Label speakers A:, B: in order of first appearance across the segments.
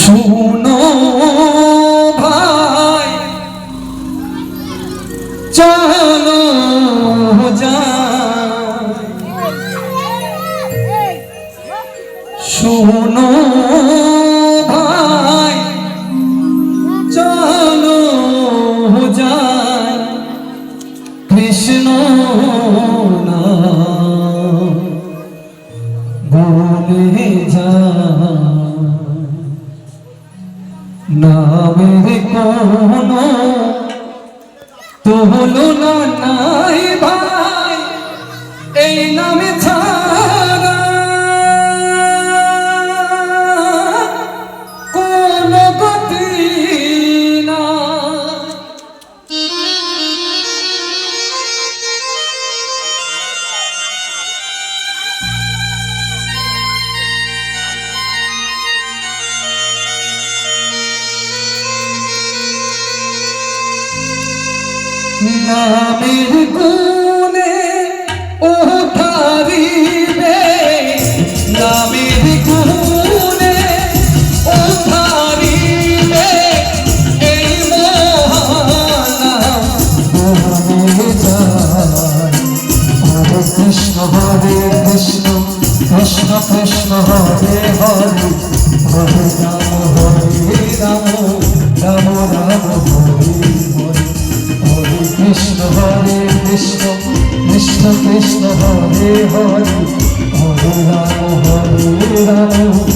A: শুনো ভাই চলো শুনো ভাই চলো যায় কৃষ্ণ না দেহে কোনো তোলো না নাই ভাই এই নামে নামের গুণে ও থারিবে নামের গুণে ও থারিবে এই মহানাম হরে কৃষ্ণ হরে কৃষ্ণ কৃষ্ণ কৃষ্ণ হরে হরে হরে রাম হরে রাম sana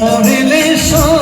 A: মরিলে সব